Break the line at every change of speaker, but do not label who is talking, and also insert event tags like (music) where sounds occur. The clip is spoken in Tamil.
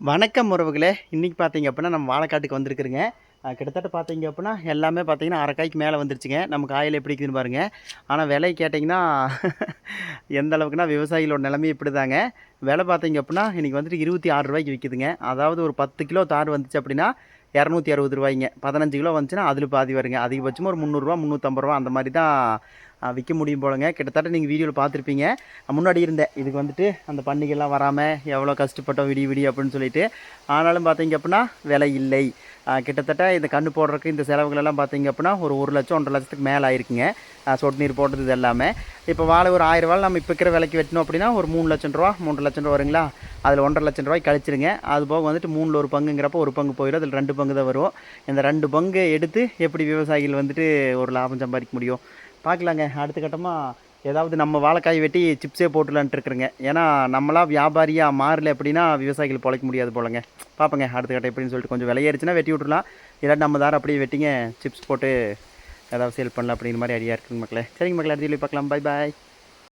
வணக்கம் உறவுகளே. இன்றைக்கி பார்த்தீங்க அப்படின்னா நம்ம வாழைக்காட்டுக்கு வந்திருக்குறேங்க. கிட்டத்தட்ட பார்த்தீங்க அப்படின்னா எல்லாமே பார்த்தீங்கன்னா அரைக்காய்க்கு மேலே வந்துருச்சுங்க. நம்ம காயில் எப்படி இருக்குதுன்னு பாருங்கள் ஆனால் விலை கேட்டிங்கன்னா (laughs) எந்த அளவுக்குன்னா விவசாயிகளோட நிலைமை இப்படி தாங்க விலை பார்த்தீங்க அப்படின்னா இன்றைக்கி வந்துட்டு இருபத்தி ஆறு ரூபாய்க்கு விற்கிதுங்க அதாவது ஒரு பத்து கிலோ தார் வந்துச்சு அப்படின்னா இரநூத்தி அறுபது ரூபாய்ங்க. பதினஞ்சு கிலோ வந்துச்சுன்னா அதில் பாதி வருங்க. அதிகபட்சமாக ஒரு முந்நூறுரூவா முந்நூற்றம்பது ரூபா அந்த மாதிரி தான் விற்க முடியும் போலங்க. கிட்டத்தட்ட நீங்கள் வீடியோவில் பார்த்துருப்பீங்க. முன்னாடி இருந்தேன். இதுக்கு வந்துட்டு அந்த பண்டிகைலாம் வராமல் எவ்வளோ கஷ்டப்பட்டோம் விடி விடி அப்படின்னு சொல்லிட்டு. ஆனாலும் பார்த்தீங்க அப்படின்னா விலை இல்லை. கிட்டத்தட்ட இந்த கண்ணு போடுறதுக்கு இந்த செலவுகளெல்லாம் பார்த்தீங்க அப்படின்னா ஒரு ஒரு லட்சம் ஒன்றரை லட்சத்துக்கு மேலே ஆயிருக்குங்க. சொட்டு நீர் போடுறது இது எல்லாமே. இப்போ வாழை ஒரு ஆயிரம் வாழை நம்ம இப்போ இருக்கிற விலைக்கு வெட்டணும் அப்படின்னா ஒரு மூணு லட்சம் ரூபா மூன்று லட்சம் ரூபா வருங்களா? அதில் ஒன்றரை லட்சம் ரூபாய் கழிச்சிருங்க. அது போக வந்துட்டு மூணில் ஒரு பங்குங்கிறப்ப ஒரு பங்கு போயிடும். அதில் ரெண்டு பங்கு தான் வரும். இந்த ரெண்டு பங்கு எடுத்து எப்படி விவசாயிகள் வந்துட்டு ஒரு லாபம் சம்பாதிக்க முடியும்? பார்க்கலாங்க. அடுத்த கட்டமாக ஏதாவது நம்ம வாழைக்காய் வெட்டி சிப்ஸே போட்டுலான்ட்டு இருக்கிறேங்க. ஏன்னா நம்மளா வியாபாரியாக மாறல அப்படின்னா விவசாயிகள் பொழைக்க முடியாது போலங்க. பார்ப்போங்க அடுத்த கட்டம் எப்படின்னு சொல்லிட்டு கொஞ்சம் விலையேறிச்சுன்னா வெட்டி விட்டுலாம் இல்லாட்டி நம்ம தாரம் அப்படியே வெட்டிங்க சிப்ஸ் போட்டு ஏதாவது சேல் பண்ணலாம் அப்படிங்கிற மாதிரி ஐடியா இருக்குங்க மக்களே. சரிங்க மக்களே அடுத்த பார்க்கலாம். பாய் பாய்